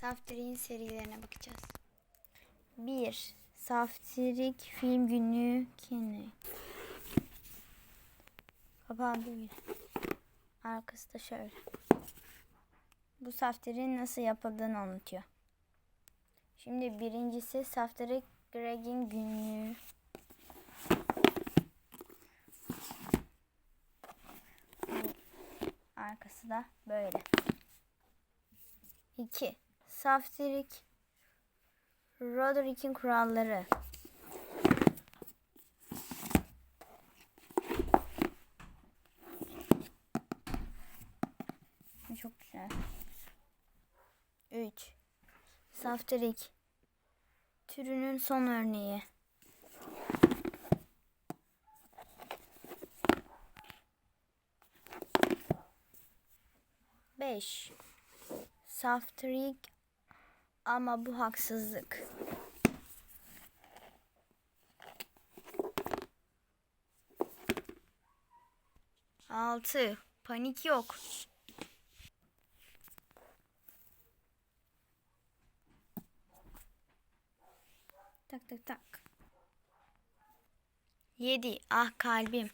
Saftirik'in serilerine bakacağız. 1. Saftirik film günlüğü kini. Kapağı değil. Arkası da şöyle. Bu saftirin nasıl yapıldığını anlatıyor. Şimdi birincisi Saftirik Greg'in günlüğü. Arkası da böyle. 2. Saftirik Roderick'in kuralları. Çok güzel. 3. Saftirik türünün son örneği. Beş. Saftirik ama bu haksızlık. Altı. Panik yok. Tak tak tak. Yedi. Ah kalbim.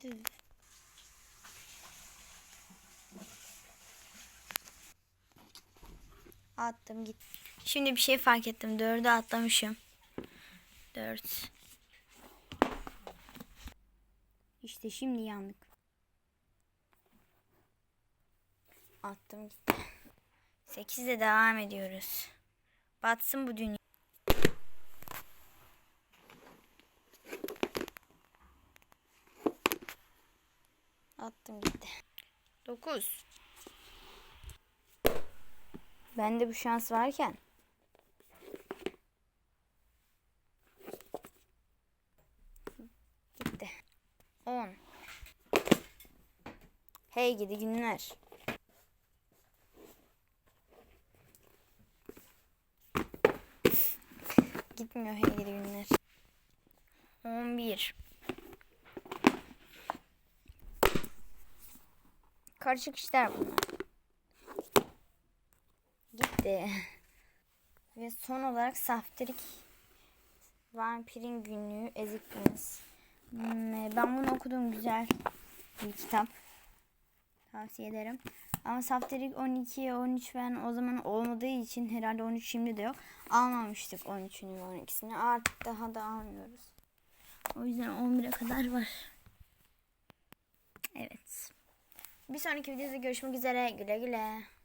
Düz. Attım git. Şimdi bir şey fark ettim. Dördü atlamışım. Dört. İşte şimdi yandık. Attım gitti. Sekizde devam ediyoruz. Batsın bu dünya. Attım gitti. Dokuz. Bende bu şans varken. Gitti. 10. Hey gidi günler. Gitmiyor hey gidi günler. 11. Karışık işler bunlar. Gitti. Ve son olarak Saftirik Vampirin Günlüğü Ezik. Hmm, Ben bunu okudum güzel bir kitap. Tavsiye ederim. Ama Saftirik 12 13 ben o zaman olmadığı için herhalde 13 şimdi de yok. Almamıştık 13'ünü ve 12'sini. Artık daha da almıyoruz. O yüzden 11'e kadar var. Evet. Bir sonraki videoda görüşmek üzere. Güle güle.